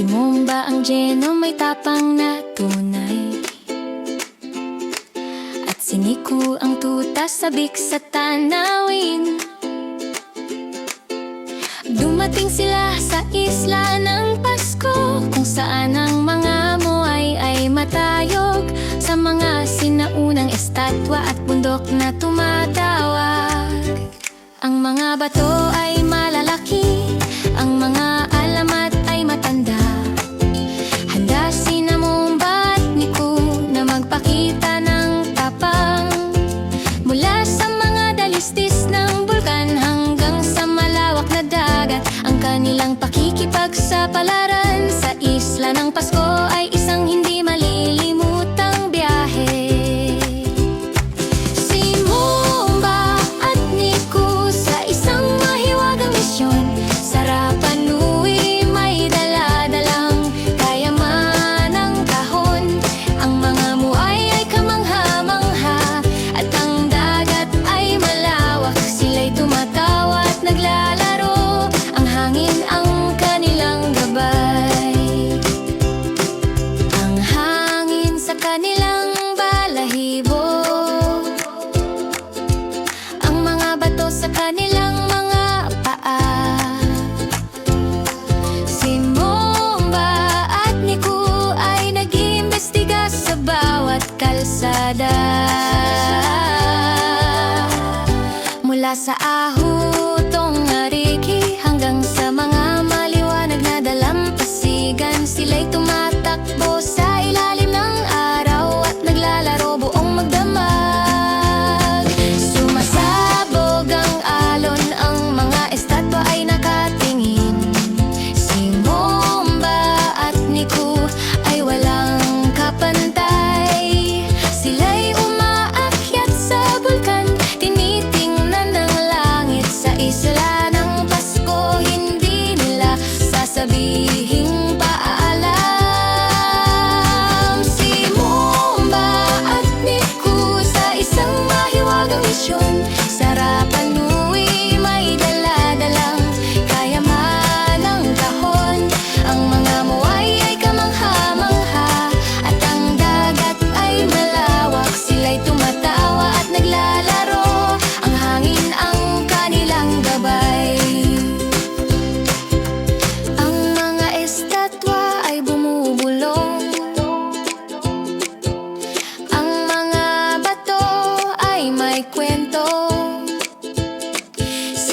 Si Mumba ang Geno may tapang na tunay. At si Nico ang tuta sabik sa tanawin. Dumating sila sa isla ng Pasko Kung saan ang mga muay ay matayog. Sa mga sinaunang estatwa at bundok na tumatawag Ang mga bato ay pakikipagsapalaran sa isla ng Pasko ay kanilang mga paa. Si Momba ay nag-iimbestiga sa bawat kalsada. Mula sa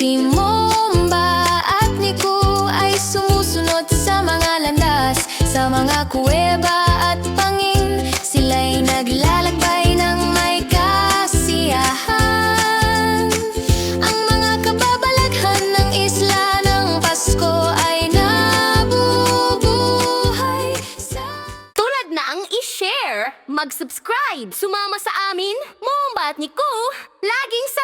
Si Momba at Nico ay sumusunod sa mga landas Sa mga kuweba at pangin Sila'y naglalakbay ng may kasiyahan Ang mga kababalaghan ng isla ng Pasko ay nabubuhay sa... Tulad na ang i-share, mag-subscribe, sumama sa amin, Momba at Nico, laging!